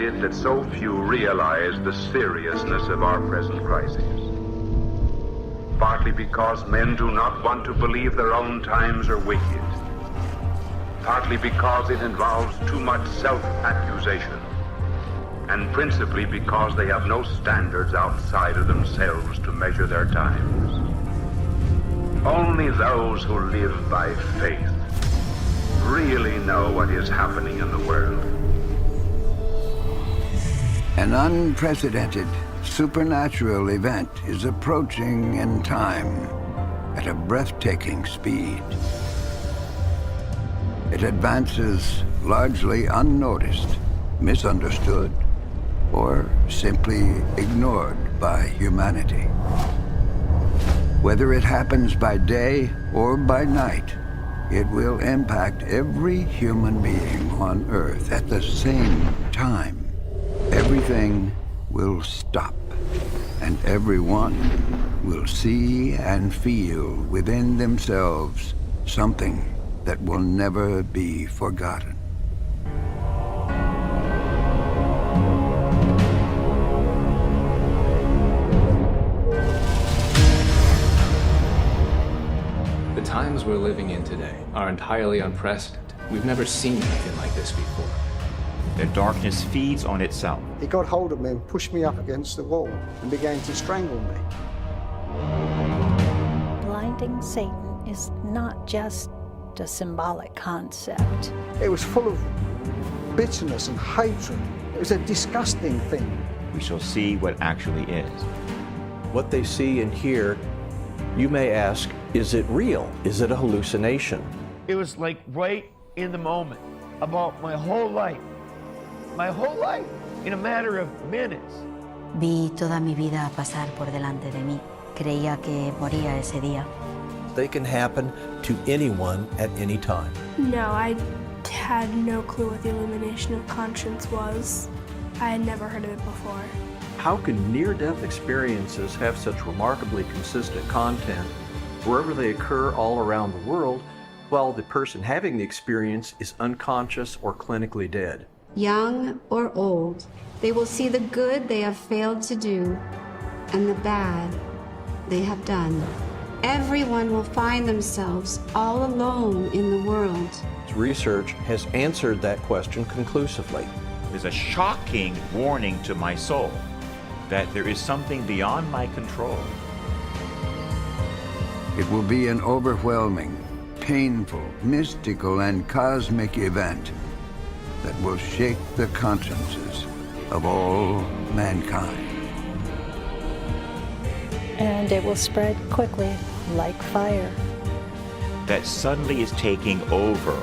it that so few realize the seriousness of our present crisis? Partly because men do not want to believe their own times are wicked. Partly because it involves too much self-accusation. And principally because they have no standards outside of themselves to measure their times. Only those who live by faith really know what is happening in the world. An unprecedented supernatural event is approaching in time at a breathtaking speed. It advances largely unnoticed, misunderstood, or simply ignored by humanity. Whether it happens by day or by night, it will impact every human being on Earth at the same time. Everything will stop, and everyone will see and feel within themselves something that will never be forgotten. The times we're living in today are entirely unprecedented. We've never seen anything like this before. The darkness feeds on itself. He got hold of me and pushed me up against the wall and began to strangle me. Blinding Satan is not just a symbolic concept. It was full of bitterness and hatred. It was a disgusting thing. We shall see what actually is. What they see and hear, you may ask, is it real? Is it a hallucination? It was like right in the moment about my whole life. My whole life in a matter of minutes. Vi toda mi vida pasar por delante de mí. Creía que moría ese día. They can happen to anyone at any time. No, I had no clue what the illumination of conscience was. I had never heard of it before. How can near death experiences have such remarkably consistent content wherever they occur all around the world while the person having the experience is unconscious or clinically dead? Young or old, they will see the good they have failed to do and the bad they have done. Everyone will find themselves all alone in the world. Research has answered that question conclusively. There's a shocking warning to my soul that there is something beyond my control. It will be an overwhelming, painful, mystical, and cosmic event that will shake the consciences of all mankind. And it will spread quickly, like fire. That suddenly is taking over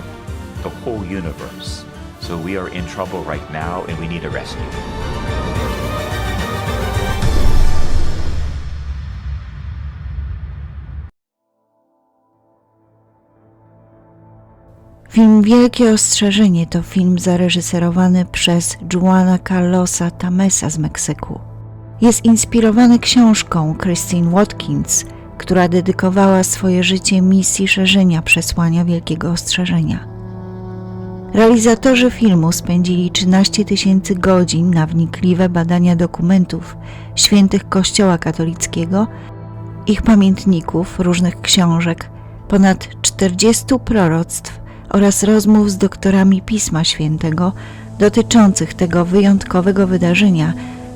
the whole universe. So we are in trouble right now and we need a rescue. Film Wielkie Ostrzeżenie to film zareżyserowany przez Juana Carlosa Tamesa z Meksyku. Jest inspirowany książką Christine Watkins, która dedykowała swoje życie misji szerzenia przesłania Wielkiego Ostrzeżenia. Realizatorzy filmu spędzili 13 tysięcy godzin na wnikliwe badania dokumentów świętych Kościoła katolickiego, ich pamiętników, różnych książek, ponad 40 proroctw oraz rozmów z doktorami Pisma Świętego dotyczących tego wyjątkowego wydarzenia,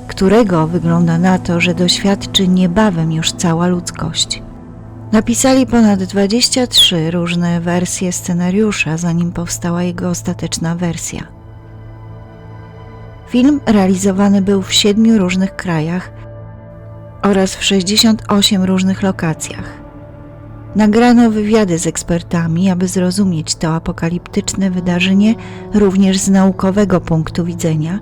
którego wygląda na to, że doświadczy niebawem już cała ludzkość. Napisali ponad 23 różne wersje scenariusza, zanim powstała jego ostateczna wersja. Film realizowany był w siedmiu różnych krajach oraz w 68 różnych lokacjach. Nagrano wywiady z ekspertami, aby zrozumieć to apokaliptyczne wydarzenie również z naukowego punktu widzenia,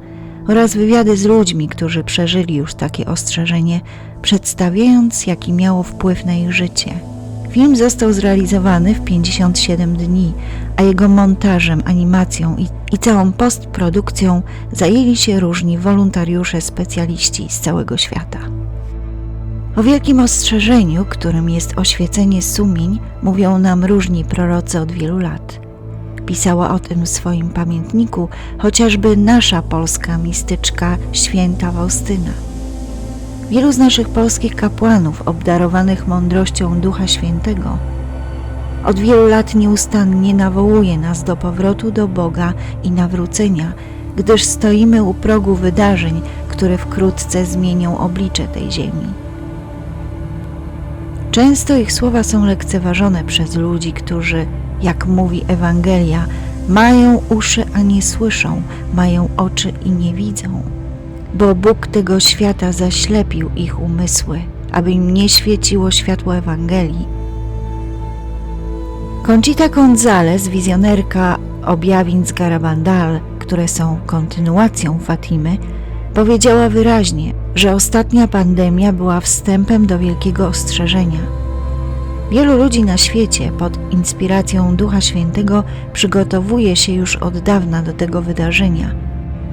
oraz wywiady z ludźmi, którzy przeżyli już takie ostrzeżenie, przedstawiając, jaki miało wpływ na ich życie. Film został zrealizowany w 57 dni, a jego montażem, animacją i, i całą postprodukcją zajęli się różni wolontariusze, specjaliści z całego świata. O wielkim ostrzeżeniu, którym jest oświecenie sumień, mówią nam różni prorocy od wielu lat. pisała o tym w swoim pamiętniku chociażby nasza polska mistyczka święta Faustyna. Wielu z naszych polskich kapłanów obdarowanych mądrością Ducha Świętego od wielu lat nieustannie nawołuje nas do powrotu do Boga i nawrócenia, gdyż stoimy u progu wydarzeń, które wkrótce zmienią oblicze tej ziemi. Często ich słowa są lekceważone przez ludzi, którzy, jak mówi Ewangelia, mają uszy, a nie słyszą, mają oczy i nie widzą. Bo Bóg tego świata zaślepił ich umysły, aby im nie świeciło światło Ewangelii. Conchita González, wizjonerka objawień z Garabandal, które są kontynuacją Fatimy, powiedziała wyraźnie, że ostatnia pandemia była wstępem do wielkiego ostrzeżenia. Wielu ludzi na świecie pod inspiracją Ducha Świętego przygotowuje się już od dawna do tego wydarzenia,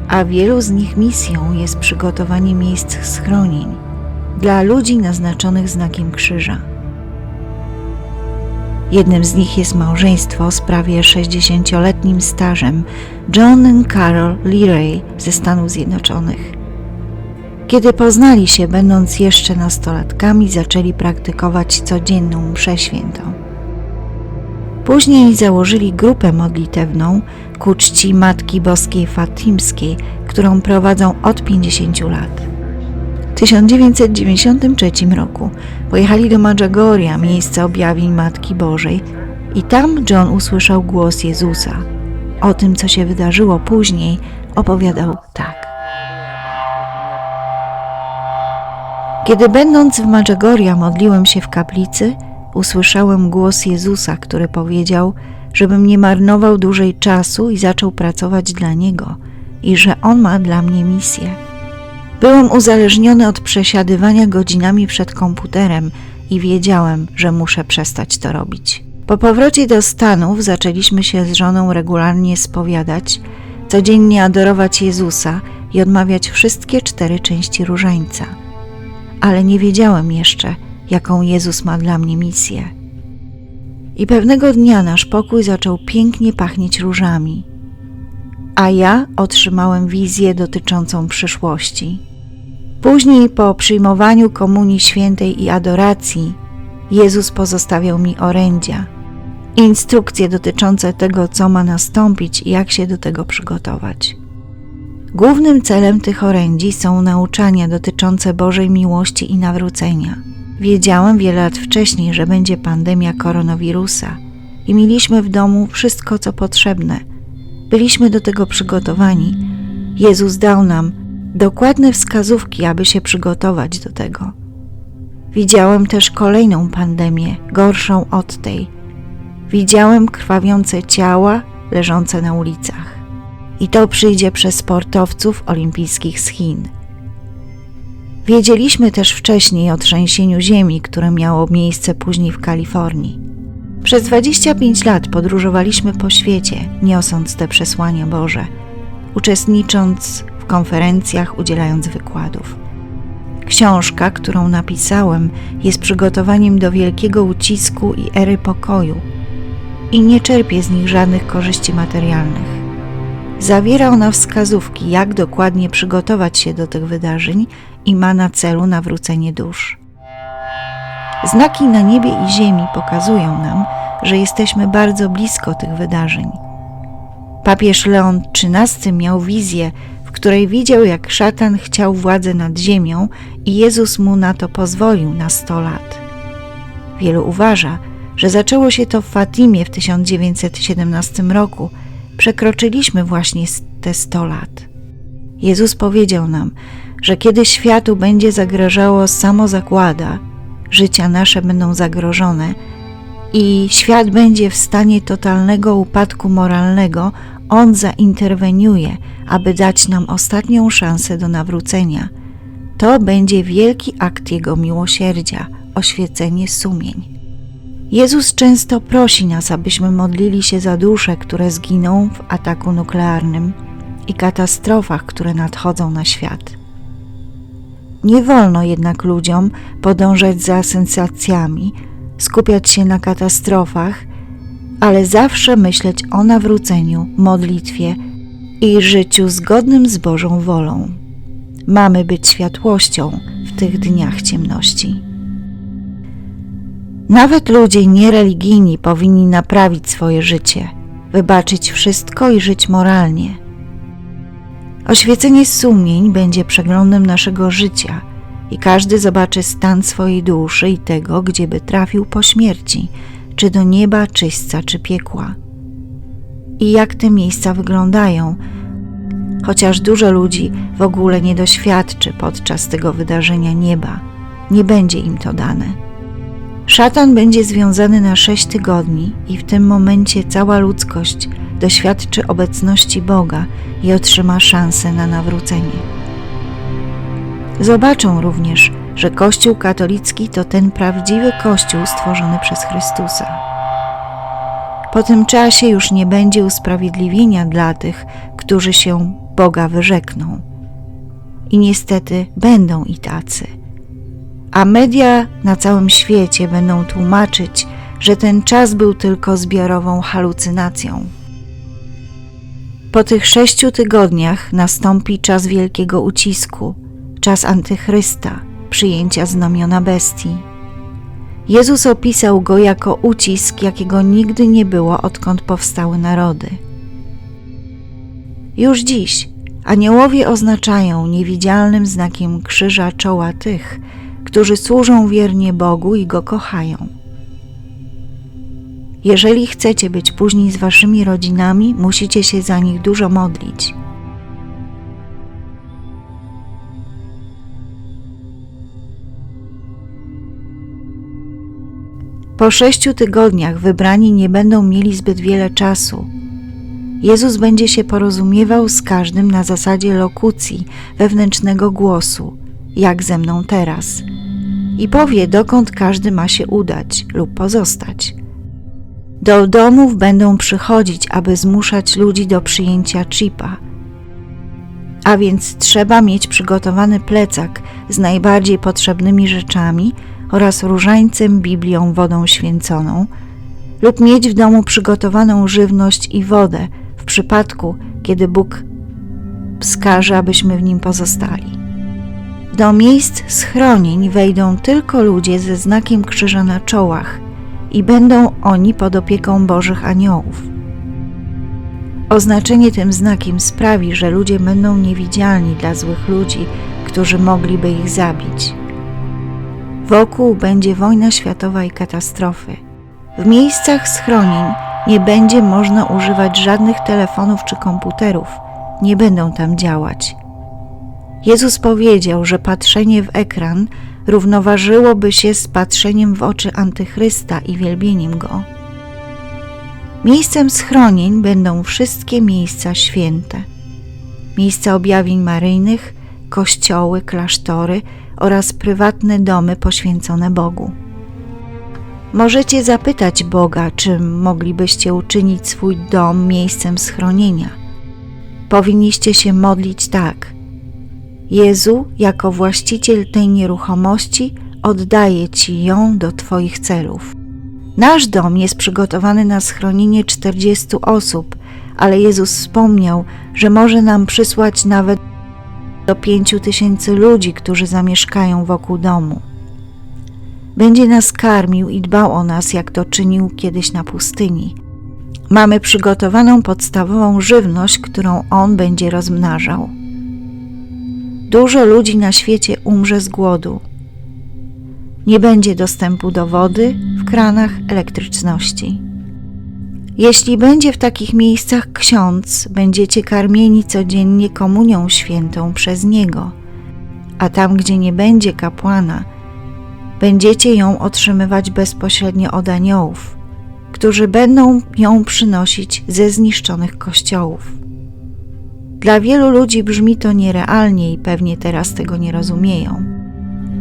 a wielu z nich misją jest przygotowanie miejsc schronień dla ludzi naznaczonych znakiem krzyża. Jednym z nich jest małżeństwo z prawie 60-letnim stażem John i Carol Leray ze Stanów Zjednoczonych. Kiedy poznali się, będąc jeszcze nastolatkami, zaczęli praktykować codzienną mszę świętą. Później założyli grupę modlitewną ku czci Matki Boskiej Fatimskiej, którą prowadzą od 50 lat. W 1993 roku pojechali do Madżagoria, miejsca objawień Matki Bożej, i tam John usłyszał głos Jezusa. O tym, co się wydarzyło później, opowiadał tak. Kiedy będąc w Madżagoria modliłem się w kaplicy, usłyszałem głos Jezusa, który powiedział, żebym nie marnował dłużej czasu i zaczął pracować dla Niego i że On ma dla mnie misję. Byłem uzależniony od przesiadywania godzinami przed komputerem i wiedziałem, że muszę przestać to robić. Po powrocie do Stanów zaczęliśmy się z żoną regularnie spowiadać, codziennie adorować Jezusa i odmawiać wszystkie cztery części różańca. Ale nie wiedziałem jeszcze, jaką Jezus ma dla mnie misję. I pewnego dnia nasz pokój zaczął pięknie pachnieć różami, a ja otrzymałem wizję dotyczącą przyszłości. Później, po przyjmowaniu Komunii Świętej i adoracji, Jezus pozostawiał mi orędzia, instrukcje dotyczące tego, co ma nastąpić i jak się do tego przygotować. Głównym celem tych orędzi są nauczania dotyczące Bożej miłości i nawrócenia. Wiedziałem wiele lat wcześniej, że będzie pandemia koronawirusa i mieliśmy w domu wszystko, co potrzebne. Byliśmy do tego przygotowani. Jezus dał nam dokładne wskazówki, aby się przygotować do tego. Widziałem też kolejną pandemię, gorszą od tej. Widziałem krwawiące ciała leżące na ulicach. I to przyjdzie przez sportowców olimpijskich z Chin. Wiedzieliśmy też wcześniej o trzęsieniu ziemi, które miało miejsce później w Kalifornii. Przez 25 lat podróżowaliśmy po świecie, niosąc te przesłania Boże, uczestnicząc w konferencjach, udzielając wykładów. Książka, którą napisałem, jest przygotowaniem do wielkiego ucisku i ery pokoju i nie czerpię z nich żadnych korzyści materialnych. Zawiera ona wskazówki, jak dokładnie przygotować się do tych wydarzeń i ma na celu nawrócenie dusz. Znaki na niebie i ziemi pokazują nam, że jesteśmy bardzo blisko tych wydarzeń. Papież Leon XIII miał wizję, w której widział, jak szatan chciał władzę nad ziemią i Jezus mu na to pozwolił na 100 lat. Wielu uważa, że zaczęło się to w Fatimie w 1917 roku. Przekroczyliśmy właśnie te 100 lat. Jezus powiedział nam, że kiedy światu będzie zagrażało samozagłada, życia nasze będą zagrożone i świat będzie w stanie totalnego upadku moralnego, On zainterweniuje, aby dać nam ostatnią szansę do nawrócenia. To będzie wielki akt Jego miłosierdzia, oświecenie sumień. Jezus często prosi nas, abyśmy modlili się za dusze, które zginą w ataku nuklearnym i katastrofach, które nadchodzą na świat. Nie wolno jednak ludziom podążać za sensacjami, skupiać się na katastrofach ale zawsze myśleć o nawróceniu, modlitwie i życiu zgodnym z Bożą wolą. Mamy być światłością w tych dniach ciemności. Nawet ludzie niereligijni powinni naprawić swoje życie, wybaczyć wszystko i żyć moralnie. Oświecenie sumień będzie przeglądem naszego życia i każdy zobaczy stan swojej duszy i tego, gdzieby trafił po śmierci, czy do nieba, czyśćca, czy piekła. I jak te miejsca wyglądają, chociaż dużo ludzi w ogóle nie doświadczy podczas tego wydarzenia nieba, nie będzie im to dane. Szatan będzie związany na sześć tygodni i w tym momencie cała ludzkość doświadczy obecności Boga i otrzyma szansę na nawrócenie. Zobaczą również, że Kościół katolicki to ten prawdziwy Kościół stworzony przez Chrystusa. Po tym czasie już nie będzie usprawiedliwienia dla tych, którzy się Boga wyrzekną. I niestety będą i tacy. A media na całym świecie będą tłumaczyć, że ten czas był tylko zbiorową halucynacją. Po tych sześciu tygodniach nastąpi czas wielkiego ucisku, czas antychrysta, przyjęcia znamiona bestii. Jezus opisał go jako ucisk, jakiego nigdy nie było, odkąd powstały narody. Już dziś aniołowie oznaczają niewidzialnym znakiem krzyża czoła tych, którzy służą wiernie Bogu i go kochają. Jeżeli chcecie być później z waszymi rodzinami, musicie się za nich dużo modlić. Po sześciu tygodniach wybrani nie będą mieli zbyt wiele czasu. Jezus będzie się porozumiewał z każdym na zasadzie lokucji, wewnętrznego głosu, jak ze mną teraz, i powie, dokąd każdy ma się udać lub pozostać. Do domów będą przychodzić, aby zmuszać ludzi do przyjęcia chipa. A więc trzeba mieć przygotowany plecak z najbardziej potrzebnymi rzeczami oraz różańcem, Biblią, wodą święconą, lub mieć w domu przygotowaną żywność i wodę w przypadku, kiedy Bóg wskaże, abyśmy w nim pozostali. Do miejsc schronień wejdą tylko ludzie ze znakiem krzyża na czołach i będą oni pod opieką Bożych aniołów. Oznaczenie tym znakiem sprawi, że ludzie będą niewidzialni dla złych ludzi, którzy mogliby ich zabić. Wokół będzie wojna światowa i katastrofy. W miejscach schronień nie będzie można używać żadnych telefonów czy komputerów, nie będą tam działać. Jezus powiedział, że patrzenie w ekran równoważyłoby się z patrzeniem w oczy Antychrysta i wielbieniem go. Miejscem schronień będą wszystkie miejsca święte, miejsca objawień maryjnych, kościoły, klasztory oraz prywatne domy poświęcone Bogu. Możecie zapytać Boga, czy moglibyście uczynić swój dom miejscem schronienia. Powinniście się modlić tak. Jezu, jako właściciel tej nieruchomości, oddaję Ci ją do Twoich celów. Nasz dom jest przygotowany na schronienie 40 osób, ale Jezus wspomniał, że może nam przysłać nawet do pięciu tysięcy ludzi, którzy zamieszkają wokół domu. Będzie nas karmił i dbał o nas, jak to czynił kiedyś na pustyni. Mamy przygotowaną podstawową żywność, którą On będzie rozmnażał. Dużo ludzi na świecie umrze z głodu. Nie będzie dostępu do wody w kranach elektryczności. Jeśli będzie w takich miejscach ksiądz, będziecie karmieni codziennie komunią świętą przez niego, a tam, gdzie nie będzie kapłana, będziecie ją otrzymywać bezpośrednio od aniołów, którzy będą ją przynosić ze zniszczonych kościołów. Dla wielu ludzi brzmi to nierealnie i pewnie teraz tego nie rozumieją.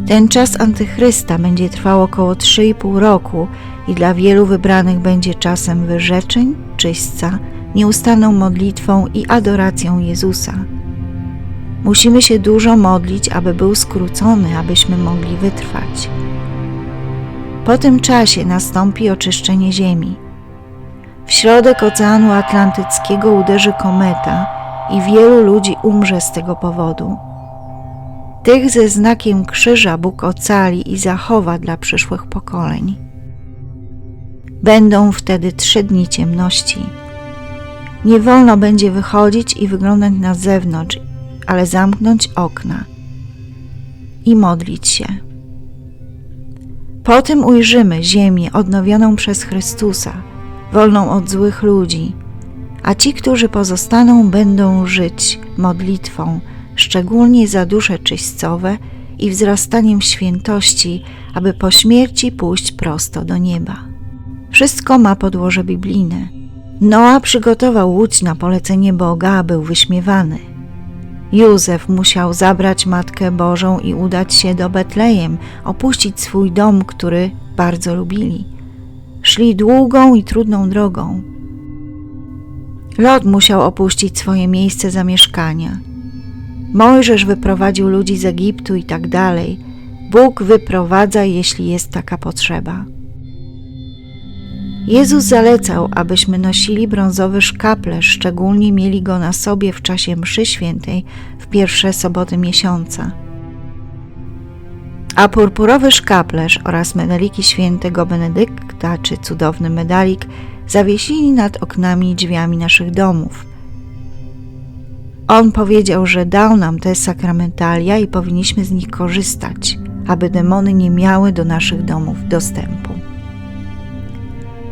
Ten czas antychrysta będzie trwał około 3,5 roku i dla wielu wybranych będzie czasem wyrzeczeń, czyśćca, nieustanną modlitwą i adoracją Jezusa. Musimy się dużo modlić, aby był skrócony, abyśmy mogli wytrwać. Po tym czasie nastąpi oczyszczenie ziemi. W środek Oceanu Atlantyckiego uderzy kometa i wielu ludzi umrze z tego powodu. Tych ze znakiem krzyża Bóg ocali i zachowa dla przyszłych pokoleń. Będą wtedy trzy dni ciemności. Nie wolno będzie wychodzić i wyglądać na zewnątrz, ale zamknąć okna i modlić się. Potem ujrzymy ziemię odnowioną przez Chrystusa, wolną od złych ludzi, a ci, którzy pozostaną, będą żyć modlitwą, szczególnie za dusze czyścowe i wzrastaniem świętości, aby po śmierci pójść prosto do nieba. Wszystko ma podłoże biblijne. Noa przygotował łódź na polecenie Boga, a był wyśmiewany. Józef musiał zabrać Matkę Bożą i udać się do Betlejem, opuścić swój dom, który bardzo lubili. Szli długą i trudną drogą. Lot musiał opuścić swoje miejsce zamieszkania. Mojżesz wyprowadził ludzi z Egiptu i tak dalej. Bóg wyprowadza, jeśli jest taka potrzeba. Jezus zalecał, abyśmy nosili brązowy szkaplerz, szczególnie mieli go na sobie w czasie mszy świętej w pierwsze soboty miesiąca. A purpurowy szkaplerz oraz medaliki świętego Benedykta czy cudowny medalik zawiesili nad oknami i drzwiami naszych domów. On powiedział, że dał nam te sakramentalia i powinniśmy z nich korzystać, aby demony nie miały do naszych domów dostępu.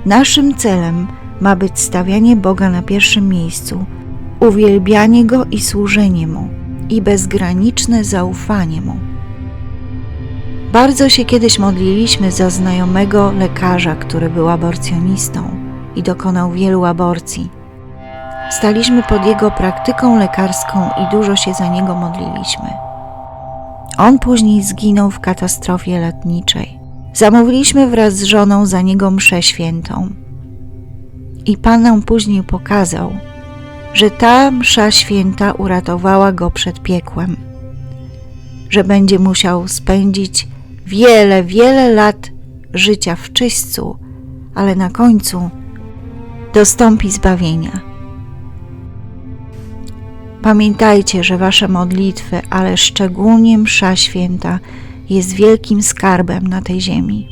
Naszym celem ma być stawianie Boga na pierwszym miejscu, uwielbianie Go i służenie Mu i bezgraniczne zaufanie Mu. Bardzo się kiedyś modliliśmy za znajomego lekarza, który był aborcjonistą i dokonał wielu aborcji. Staliśmy pod jego praktyką lekarską i dużo się za niego modliliśmy. On później zginął w katastrofie lotniczej. Zamówiliśmy wraz z żoną za niego mszę świętą. I Pan nam później pokazał, że ta msza święta uratowała go przed piekłem, że będzie musiał spędzić wiele, wiele lat życia w czyśćcu, ale na końcu dostąpi zbawienia. Pamiętajcie, że wasze modlitwy, ale szczególnie msza święta, jest wielkim skarbem na tej ziemi.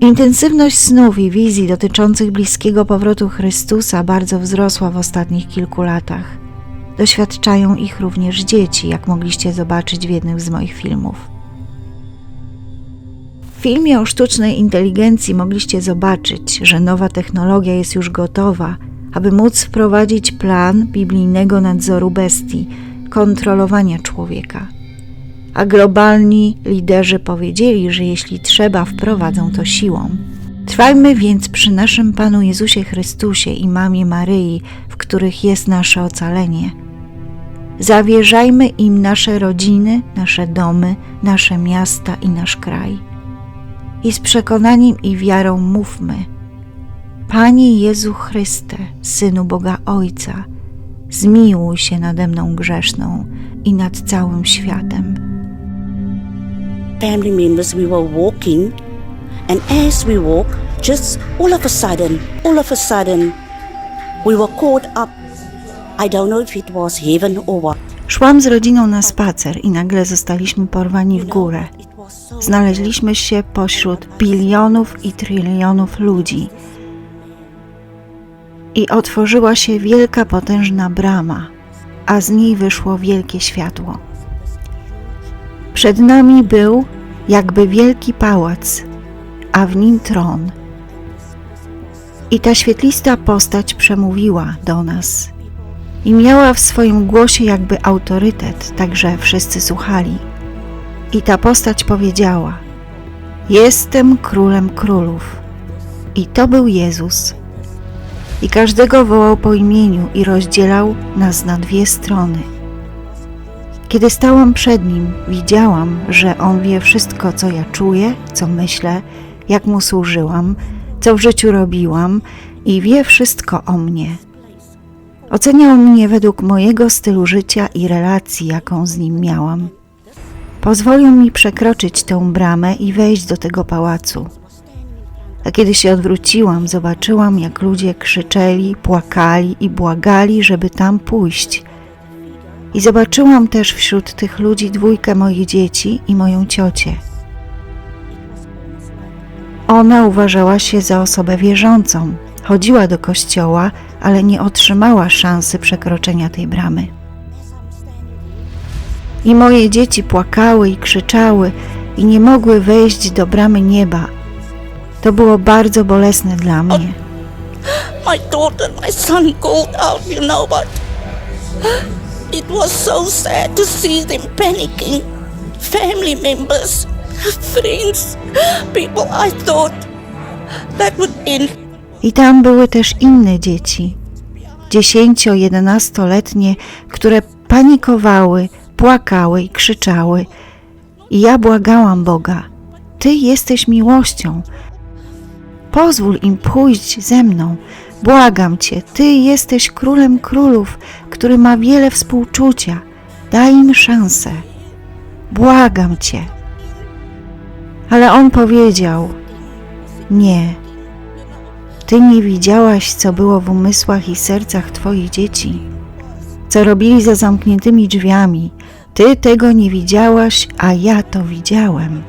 Intensywność snów i wizji dotyczących bliskiego powrotu Chrystusa bardzo wzrosła w ostatnich kilku latach. Doświadczają ich również dzieci, jak mogliście zobaczyć w jednym z moich filmów. W filmie o sztucznej inteligencji mogliście zobaczyć, że nowa technologia jest już gotowa, aby móc wprowadzić plan biblijnego nadzoru bestii, kontrolowania człowieka. A globalni liderzy powiedzieli, że jeśli trzeba, wprowadzą to siłą. Trwajmy więc przy naszym Panu Jezusie Chrystusie i Mamie Maryi, w których jest nasze ocalenie. Zawierzajmy im nasze rodziny, nasze domy, nasze miasta i nasz kraj. I z przekonaniem i wiarą mówmy – Panie Jezu Chryste, Synu Boga Ojca, zmiłuj się nade mną grzeszną i nad całym światem. Family members, we were walking, and as we walk, just all of a sudden, all of a sudden, we were caught up. I don't know if it was heaven or what. Szłam z rodziną na spacer i nagle zostaliśmy porwani w górę. Znaleźliśmy się pośród bilionów i trylionów ludzi – i otworzyła się wielka, potężna brama, a z niej wyszło wielkie światło. Przed nami był jakby wielki pałac, a w nim tron. I ta świetlista postać przemówiła do nas i miała w swoim głosie jakby autorytet, także wszyscy słuchali. I ta postać powiedziała: Jestem królem królów. I to był Jezus i każdego wołał po imieniu i rozdzielał nas na dwie strony. Kiedy stałam przed nim, widziałam, że on wie wszystko, co ja czuję, co myślę, jak mu służyłam, co w życiu robiłam i wie wszystko o mnie. Oceniał mnie według mojego stylu życia i relacji, jaką z nim miałam. Pozwolił mi przekroczyć tę bramę i wejść do tego pałacu. A kiedy się odwróciłam, zobaczyłam, jak ludzie krzyczeli, płakali i błagali, żeby tam pójść. I zobaczyłam też wśród tych ludzi dwójkę moich dzieci i moją ciocię. Ona uważała się za osobę wierzącą, chodziła do kościoła, ale nie otrzymała szansy przekroczenia tej bramy. I moje dzieci płakały i krzyczały i nie mogły wejść do bramy nieba. To było bardzo bolesne dla mnie. My daughter, my son called out, you know, but it was so sad to see them panicking. Family members, friends, people I thought that would end. I tam były też inne dzieci, dziesięcio, jedenastoletnie, które panikowały, płakały i krzyczały. I ja błagałam Boga: Ty jesteś miłością. Pozwól im pójść ze mną. Błagam Cię, Ty jesteś królem królów, który ma wiele współczucia. Daj im szansę. Błagam Cię. Ale on powiedział: Nie. Ty nie widziałaś, co było w umysłach i sercach Twoich dzieci, co robili za zamkniętymi drzwiami. Ty tego nie widziałaś, a ja to widziałem.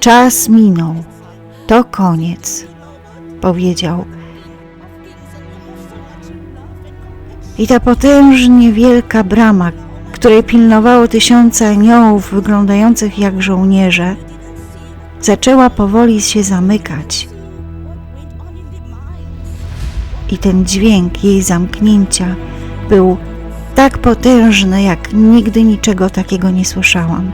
Czas minął. To koniec, powiedział. I ta potężnie wielka brama, której pilnowało tysiące aniołów wyglądających jak żołnierze, zaczęła powoli się zamykać. I ten dźwięk jej zamknięcia był tak potężny, jak nigdy niczego takiego nie słyszałam.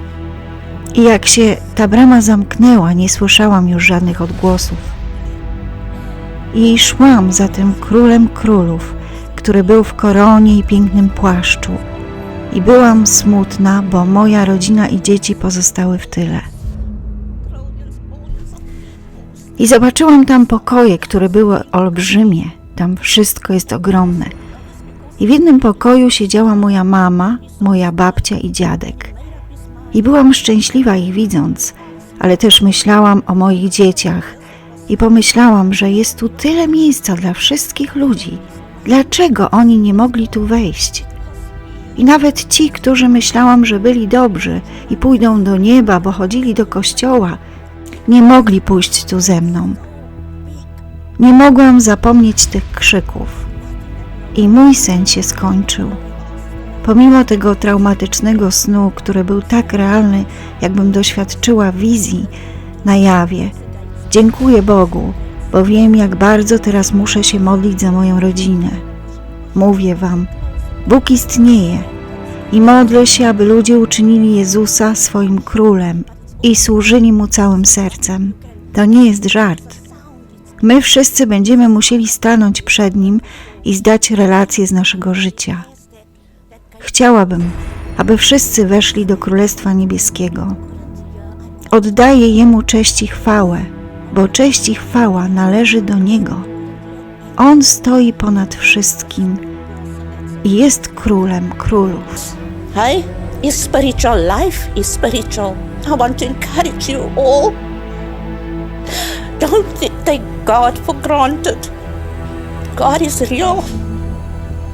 I jak się ta brama zamknęła, nie słyszałam już żadnych odgłosów. I szłam za tym królem królów, który był w koronie i pięknym płaszczu. I byłam smutna, bo moja rodzina i dzieci pozostały w tyle. I zobaczyłam tam pokoje, które były olbrzymie. Tam wszystko jest ogromne. I w jednym pokoju siedziała moja mama, moja babcia i dziadek. I byłam szczęśliwa ich widząc, ale też myślałam o moich dzieciach i pomyślałam, że jest tu tyle miejsca dla wszystkich ludzi. Dlaczego oni nie mogli tu wejść? I nawet ci, którzy myślałam, że byli dobrzy i pójdą do nieba, bo chodzili do kościoła, nie mogli pójść tu ze mną. Nie mogłam zapomnieć tych krzyków. I mój sen się skończył. Pomimo tego traumatycznego snu, który był tak realny, jakbym doświadczyła wizji na jawie, dziękuję Bogu, bo wiem, jak bardzo teraz muszę się modlić za moją rodzinę. Mówię Wam, Bóg istnieje i modlę się, aby ludzie uczynili Jezusa swoim królem i służyli mu całym sercem. To nie jest żart. My wszyscy będziemy musieli stanąć przed nim i zdać relację z naszego życia. Chciałabym, aby wszyscy weszli do Królestwa Niebieskiego. Oddaję Jemu cześć i chwałę, bo cześć i chwała należy do Niego. On stoi ponad wszystkim i jest Królem Królów. Hey, is spiritual life is spiritual. I want to encourage you all. Don't take God for granted. God is real.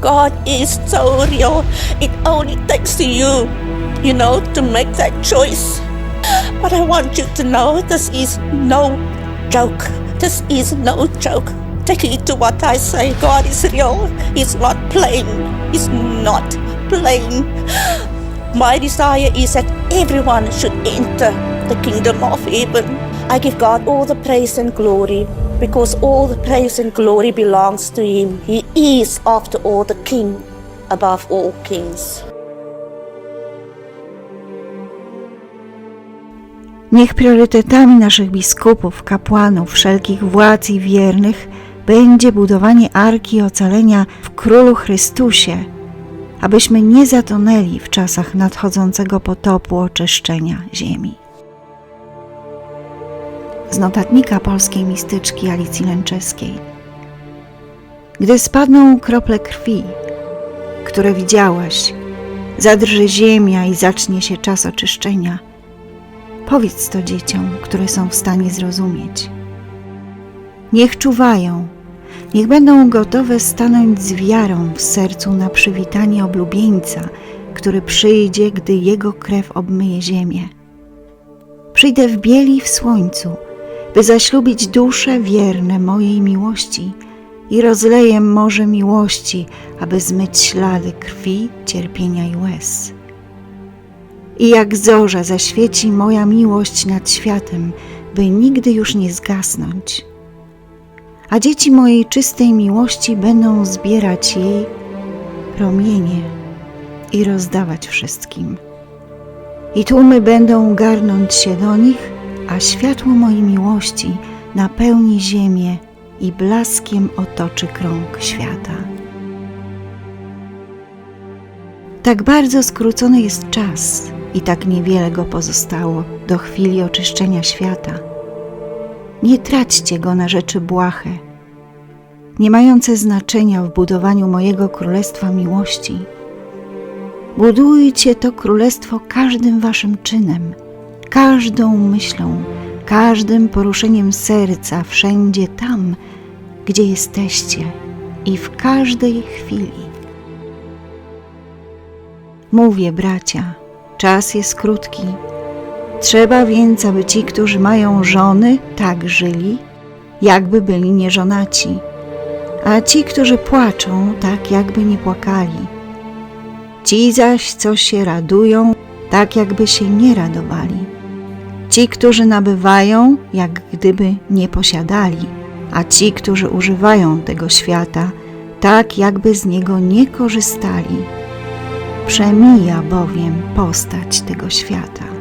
God is so real. It only takes you, you know, to make that choice. But I want you to know this is no joke. This is no joke. Take it to what I say. God is real. He's not playing. He's not playing. My desire is that everyone should enter the kingdom of heaven. I give God all the praise and glory because all the praise and glory belongs to Him. He is, after all, the King above all kings. Niech priorytetami naszych biskupów, kapłanów, wszelkich władz i wiernych będzie budowanie arki ocalenia w Królu Chrystusie, abyśmy nie zatonęli w czasach nadchodzącego potopu oczyszczenia ziemi. Z notatnika polskiej mistyczki Alicji Lęczeskiej. Gdy spadną krople krwi, które widziałaś, zadrże ziemia i zacznie się czas oczyszczenia. Powiedz to dzieciom, które są w stanie zrozumieć. Niech czuwają, niech będą gotowe stanąć z wiarą w sercu na przywitanie oblubieńca, który przyjdzie, gdy jego krew obmyje ziemię. Przyjdę w bieli w słońcu, by zaślubić dusze wierne mojej miłości i rozleję morze miłości, aby zmyć ślady krwi, cierpienia i łez. I jak zorza zaświeci moja miłość nad światem, by nigdy już nie zgasnąć. A dzieci mojej czystej miłości będą zbierać jej promienie i rozdawać wszystkim. I tłumy będą garnąć się do nich, a światło mojej miłości napełni ziemię i blaskiem otoczy krąg świata. Tak bardzo skrócony jest czas i tak niewiele go pozostało do chwili oczyszczenia świata. Nie traćcie go na rzeczy błahe, nie mające znaczenia w budowaniu mojego królestwa miłości. Budujcie to królestwo każdym waszym czynem, każdą myślą, każdym poruszeniem serca, wszędzie tam, gdzie jesteście i w każdej chwili. Mówię, bracia, czas jest krótki. Trzeba więc, aby ci, którzy mają żony, tak żyli, jakby byli nieżonaci, a ci, którzy płaczą, tak jakby nie płakali. Ci zaś, co się radują, tak jakby się nie radowali. Ci, którzy nabywają, jak gdyby nie posiadali, a ci, którzy używają tego świata, tak jakby z niego nie korzystali. Przemija bowiem postać tego świata.